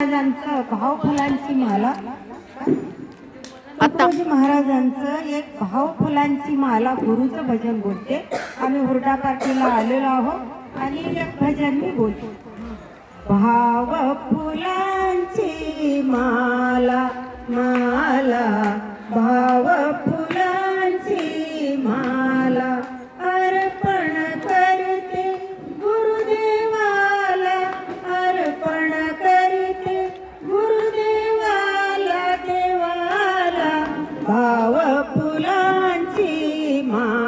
महाराजांचं भाव फुलांची माला तुकडोजी महाराजांचं एक भाव फुलांची माला गुरुचं भजन बोलते. आम्ही हुरडा पार्टीला आलेलो आहोत आणि एक भजन मी बोलते. भाव फुलांची माला माला फुलांची मा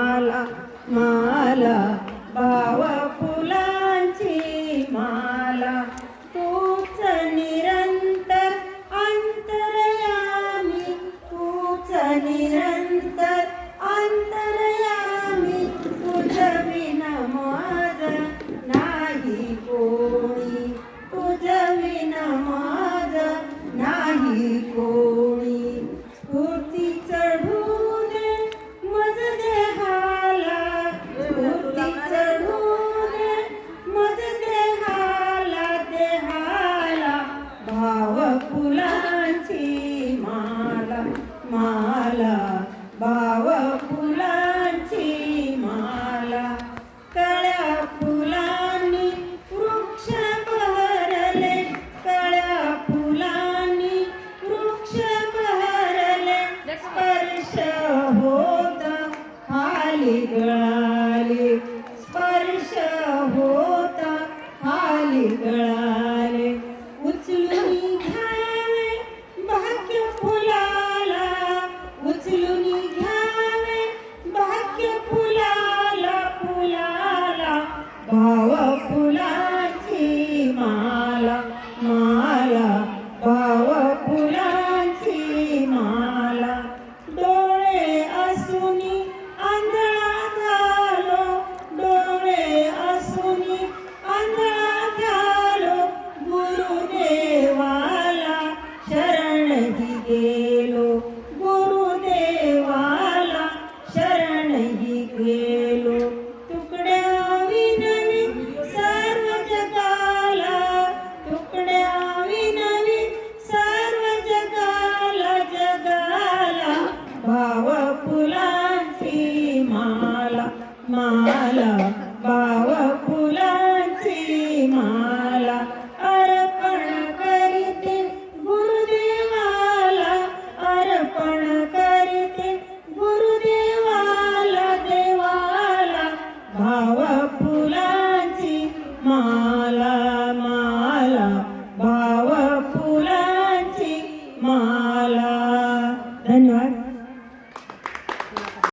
फुलांची माला माला भाव फुलांची माला. कळ्या फुलांनी वृक्ष बहरले कळ्या फुलांनी वृक्ष बहरले. स्पर्श होत खाली गळाले स्पर्श होता खाली गळाले. उचलून माला भाव फुलांची माला. अर्पण करते गुरुदेवाला अर्पण करते गुरुदेवाला देवाला भाव फुलांची माला.